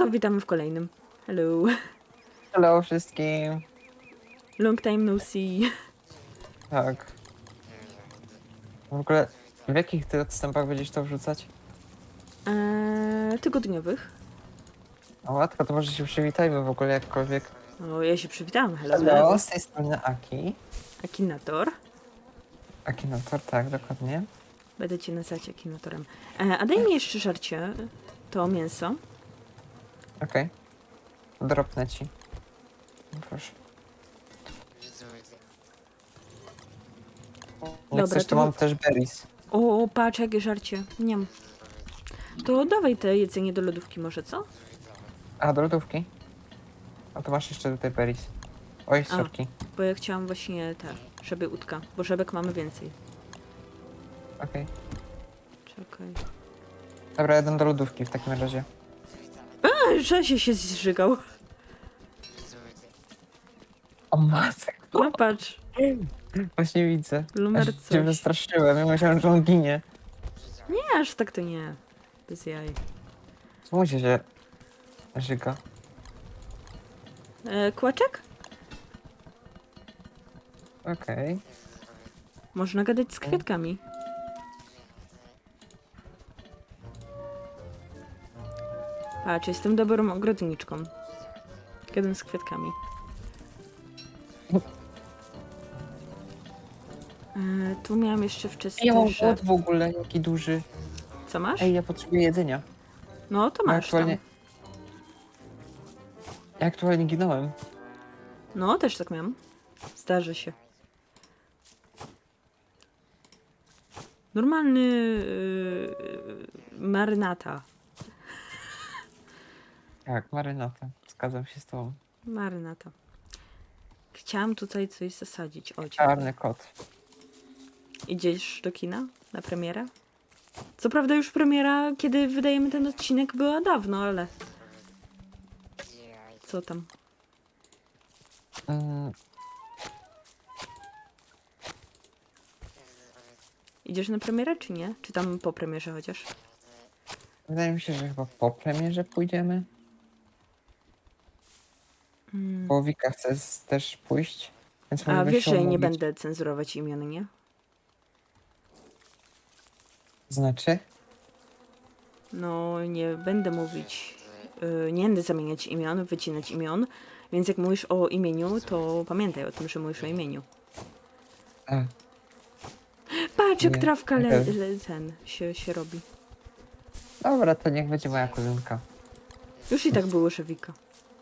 to witamy w kolejnym. Hello. Hello wszystkim. Long time no see. Tak. W ogóle w jakich ty odstępach będziesz to wrzucać? Eee, tygodniowych. O matko, to może się przywitajmy w ogóle jakkolwiek. O, ja się przywitałam. Hello. Hello, hello. z tej strony Aki. Akinator. Akinator, tak, dokładnie. Będę cię nazywać akinatorem. E, a daj mi jeszcze żarcie. To mięso. Okej. Dropnę ci. Proszę. Jak Dobra, chcesz, to to- mam też berries. O, patrz jakie żarcie. Nie To dawaj te jedzenie do lodówki może, co? A, do lodówki? A to masz jeszcze tutaj berries. Oj, sorki. Bo ja chciałam właśnie te, żeby łódka. Bo żebek mamy więcej. Okej. Czekaj. Dobra, jeden do lodówki w takim razie. A, Rzezie się zżygał. O matko. No patrz. Właśnie widzę. Lumer cię coś. wystraszyłem, ja myślałem, że on ginie. Nie, aż tak to nie. Bez jaj. Czemu się się żyga? E, kłaczek? Okej. Można gadać z kwiatkami. Patrz, jestem dobrą ogrodniczką. Gadam z kwiatkami. E, tu miałam jeszcze wczesny Ja mam że... głód w ogóle, jaki duży. Co masz? Ej, ja potrzebuję jedzenia. No to Ja masz tam. aktualnie... Ja aktualnie ginąłem. No, też tak miałam. Zdarzy się. Normalny yy, marynata. Tak, marynata. Zgadzam się z tobą. Marynata. Chciałam tutaj coś zasadzić. O. Czarny kot. Idziesz do kina na premierę? Co prawda już premiera, kiedy wydajemy ten odcinek, była dawno, ale... Co tam? Mm, Idziesz na premierę, czy nie? Czy tam po premierze chociaż? wydaje mi się, że chyba po premierze pójdziemy. Mm. Bo Wika chce z- też pójść. Więc A możemy wiesz, się że nie umówić. będę cenzurować imion, nie? Znaczy? No, nie będę mówić, yy, nie będę zamieniać imion, wycinać imion, więc jak mówisz o imieniu, to pamiętaj o tym, że mówisz o imieniu. A, Patrz, jak Nie, trawka le, okej. le, ten się, się robi. dobra, to niech będzie moja kuzynka. Już i tak było, że Wika.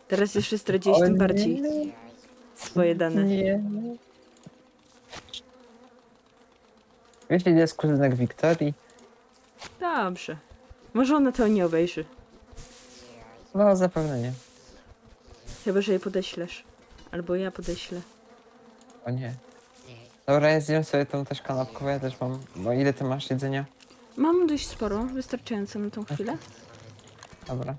Teraz jeszcze O tym nie, bardziej swoje dane. Nie. Wiesz, ile jest kuzynek Wiktorii? Dobrze. Może ona to nie obejrzy. No, zapewne nie. Chyba, że jej podeślesz. Albo ja podeślę. O nie. Dobra, ja zjem sobie tą też kanapkę, ja też mam. Bo ile ty masz jedzenia? Mam dość sporo, wystarczająco na tą chwilę. Dobra.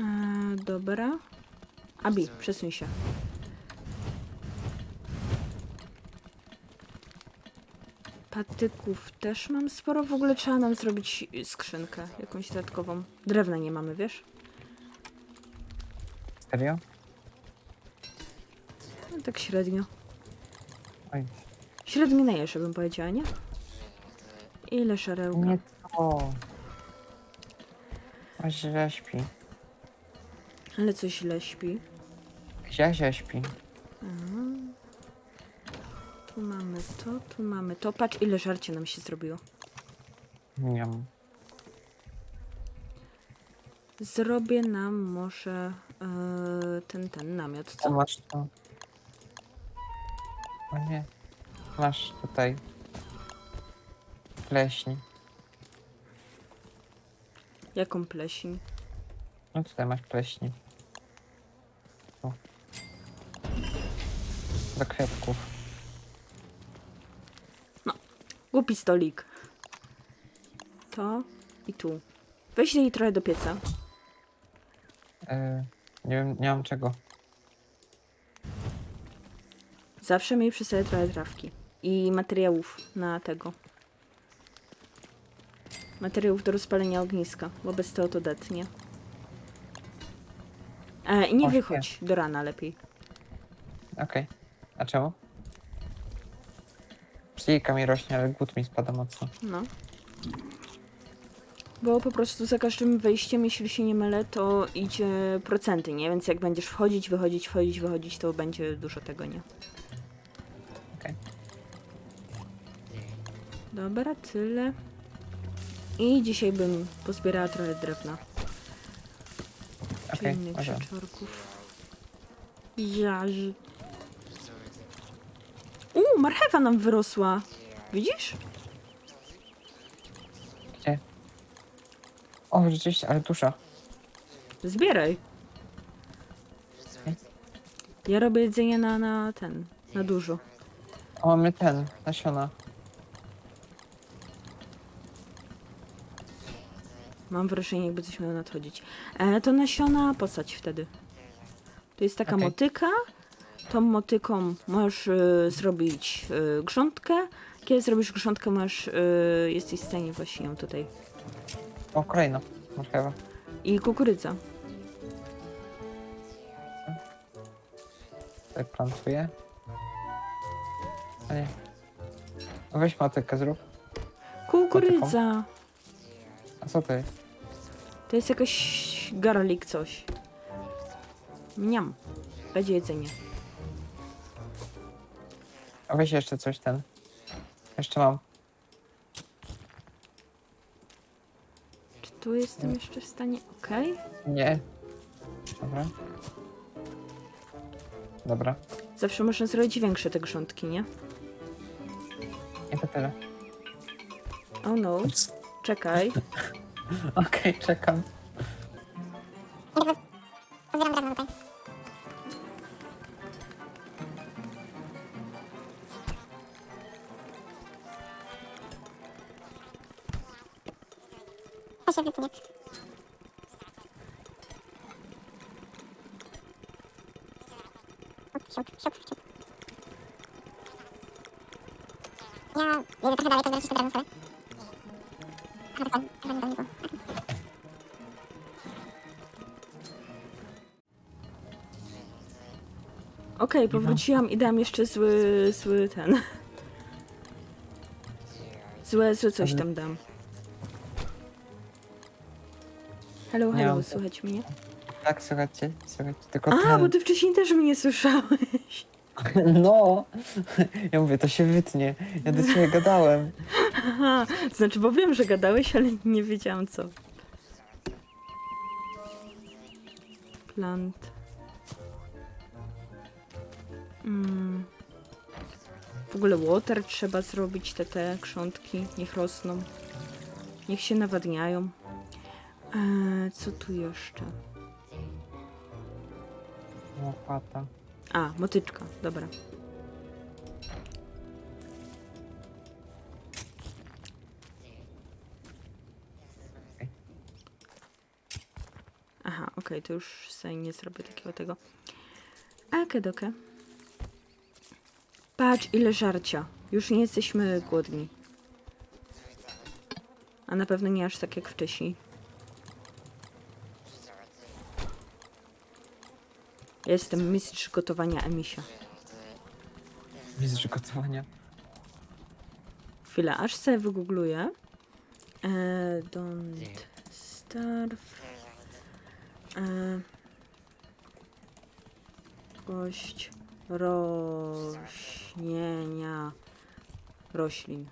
E, dobra. Abi, przesuń się. Patyków też mam sporo. W ogóle trzeba nam zrobić skrzynkę jakąś dodatkową. Drewna nie mamy, wiesz? Serio? No, tak średnio. Oj. Średnio na jeże bym powiedziała, nie? Ile szarełka? Nie to. A źle śpi. Ale coś źle śpi. Zia śpi. Mhm. Tu mamy to, tu mamy to. Patrz, ile żarcia nam się zrobiło. Nie mam. Zrobię nam może e, ten, ten namiot, Co co? masz to? O nie. Masz tutaj. Pleśń. Jaką pleśń? No tutaj masz pleśń. O. Do kwiatków. Głupi stolik. To i tu. Weź jej trochę do pieca. E, nie wiem, nie mam czego. Zawsze miej przy sobie trochę trawki. I materiałów na tego. Materiałów do rozpalenia ogniska, bo bez tego to detnie. E, I nie wychodź do rana lepiej. Okej. A czemu? Psychika mi rośnie, ale głód mi spada mocno. No. Bo po prostu za każdym wejściem, jeśli się nie mylę, to idzie procenty, nie? Więc jak będziesz wchodzić, wychodzić, wchodzić, wychodzić, to będzie dużo tego, nie? Okej. Dobra, tyle. I dzisiaj bym pozbierała trochę drewna. Okej, innych może. rzeczorków. Jarzy. Uuu, marchewa nam wyrosła. Widzisz? Gdzie? O, rzeczywiście, ale dusza. Zbieraj. Okej. Ja robię jedzenie na, na ten, na dużo. O, mamy ten, nasiona. Mam wrażenie, jakby coś miało nadchodzić. E, to nasiona posadź wtedy. To jest taka Okej. motyka. Tą motyką możesz e, zrobić e, grządkę. Kiedy zrobisz grządkę, masz, e, jesteś w stanie właśnie ją tutaj. O, kolejna. Marchewa. I kukurydza. Tutaj plantuję. A nie. Weź motykę, zrób. Kukurydza! A co to jest? To jest jakoś garlic coś. Mniam. Będzie jedzenie. A weź jeszcze coś ten. Jeszcze mam. Czy tu jestem jeszcze w stanie? Okej. Nie. Dobra. Dobra. Zawsze można zrobić większe te grządki, nie? Nie to tyle. Oh no. Czekaj. Okej, czekam. To się wytnie. Siup, siup, siup. Ja jedę trochę dalej, zaraz się drewno sobie. A, dokładnie, trochę nie daleko. Okej, powróciłam i dam jeszcze zły, zły ten. Złe, złe coś tam dam. Hello, Nie hello, mam- słychać mnie? Tak, słuchajcie, słuchajcie, tylko A, bo ten... ty wcześniej też mnie słyszałeś. No! Ja mówię, to się wytnie. Ja do ciebie gadałem. Aha, znaczy, bo wiem, że gadałeś, ale nie wiedziałam co. Plant. Mm. W ogóle water trzeba zrobić, te, te krzątki, niech rosną. Niech się nawadniają. Eee, co tu jeszcze? Łopata. A, motyczka, dobra. Aha, okej, to już sobie nie zrobię takiego tego. Akedoke. Patrz, ile żarcia. Już nie jesteśmy głodni. A na pewno nie aż tak jak wcześniej. Ja Jestem mistrz gotowania Emisia. Mistrz gotowania. Chwila, aż sobie wygoogluję. E, don't starve. E, gość rośnienia roślin.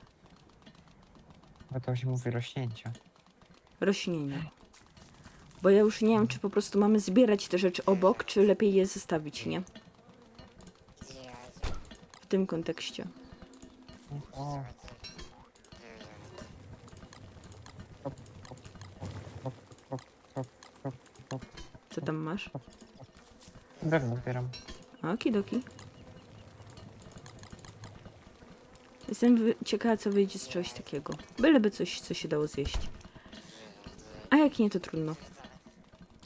Bo to się mówi rośnięcia. Rośnienia. Bo ja już nie wiem, czy po prostu mamy zbierać te rzeczy obok, czy lepiej je zostawić, nie? W tym kontekście. O. Hop, hop, hop, hop, hop, hop, hop. Co tam masz? Drewno zbieram. Okidoki. Jestem ciekawa, co wyjdzie z czegoś takiego. Byleby coś, co się dało zjeść. A jak nie, to trudno.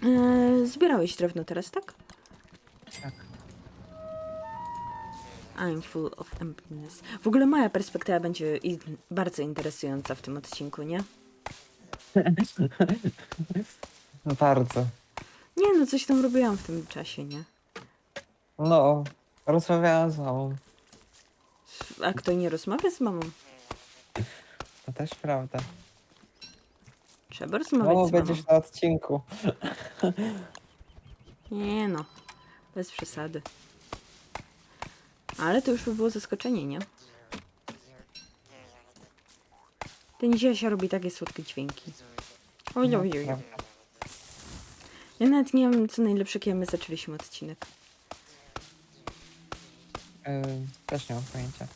Eee, zbierałeś drewno teraz, tak? Tak. I'm full of emptiness. W ogóle moja perspektywa będzie i- bardzo interesująca w tym odcinku, nie? Bardzo. Nie no, coś tam robiłam w tym czasie, nie? No, rozmawiałam z mamą. A kto nie rozmawia z mamą? To też prawda. Trzeba rozmawiać z mamą. będziesz na odcinku. Nie no, bez przesady. Ale to już by było zaskoczenie, nie? Ten Ziosia robi takie słodkie dźwięki. Oj, No, oj, oj, oj. prawda. Ja nawet nie wiem, co najlepsze, kiedy my zaczęliśmy odcinek. Ym, też nie mam pojęcia.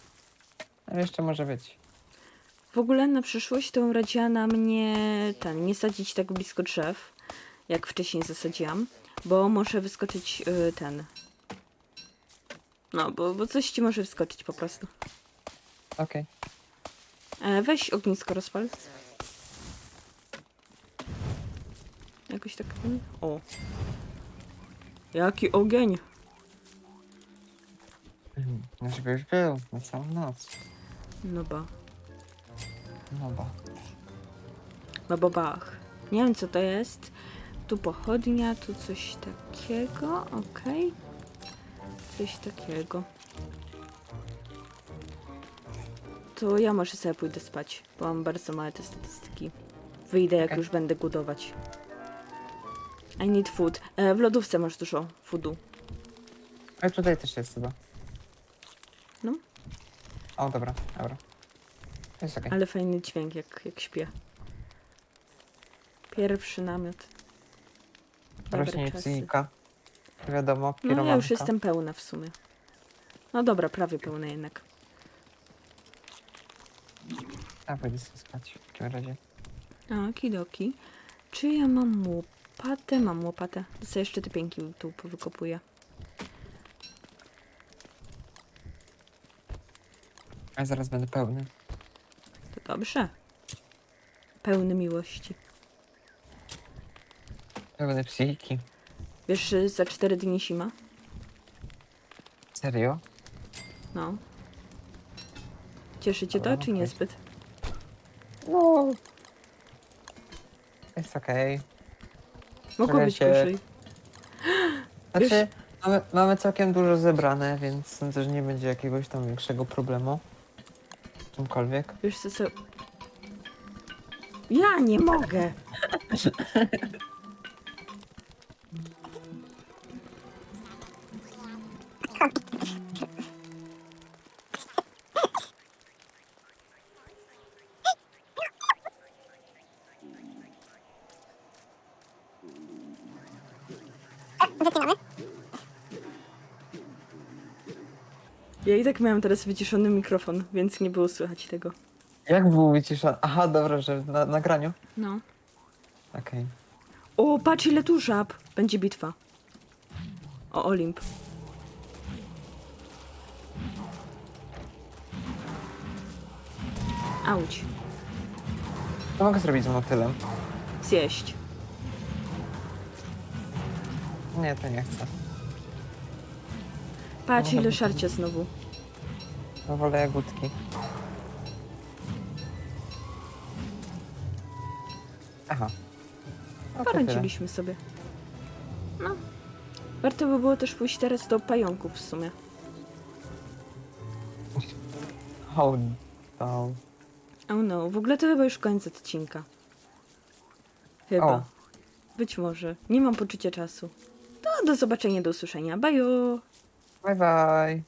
Ale jeszcze może być. W ogóle na przyszłość to radziła na mnie ten, nie sadzić tak blisko drzew, jak wcześniej zasadziłam, bo może wyskoczyć y, ten. No, bo, bo coś ci może wyskoczyć po prostu. Okej. E, weź ognisko rozpal. Jakoś tak. mm, O. Jaki ogień. Mhm. Żeby już był na całą noc. No ba. No bo. No bo bach. Nie wiem co to jest. Tu pochodnia, tu coś takiego. Okej. Coś takiego. To ja może sobie pójdę spać, bo mam bardzo małe te statystyki. Wyjdę jak Okej. już będę głodować. I need food. E, w lodówce masz dużo foodu. Ale tutaj też jest chyba. O, dobra, dobra. Jest okej. Ale fajny dźwięk, jak, jak śpię. Pierwszy namiot. Dobre Rośnie czasy. psychika. Wiadomo, No ja już piromanka. jestem pełna w sumie. No dobra, prawie pełna jednak. A, pójdę sobie spać w takim razie. Okidoki. Czy ja mam łopatę? Mam łopatę. To sobie jeszcze te pięki tu powykopuję. Ja zaraz będę pełny. To dobrze. Pełny miłości. Pełny psychiki. Wiesz, że za cztery dni zima? Serio? No. Cieszy cię to, Dobra, czy okej. niezbyt? No. Jest okej. Mogło być Czekajcie. gorzej. Znaczy, mamy, mamy całkiem dużo zebrane, więc sądzę, że nie będzie jakiegoś tam większego problemu. Czymkolwiek. Wiesz co, co... Ja nie mogę! Ja i tak miałam teraz wyciszony mikrofon, więc nie było słychać tego. Jak było wyciszone? Aha, dobra, że na nagraniu. No. Okej. O, patrz ile tu żab! Będzie bitwa. O Olimp. Auć. Co mogę zrobić z motylem? Zjeść. Nie, to nie chcę. Patrz No, ile szarcia znowu. No wolę jagódki. Aha. No to tyle. Poradziliśmy sobie. No. Warto by było też pójść teraz do pająków w sumie. Oh, no. Oh no, w ogóle to chyba już koniec odcinka. Chyba. O. Być może. Nie mam poczucia czasu. To do zobaczenia, do usłyszenia. Bye! Bye bye.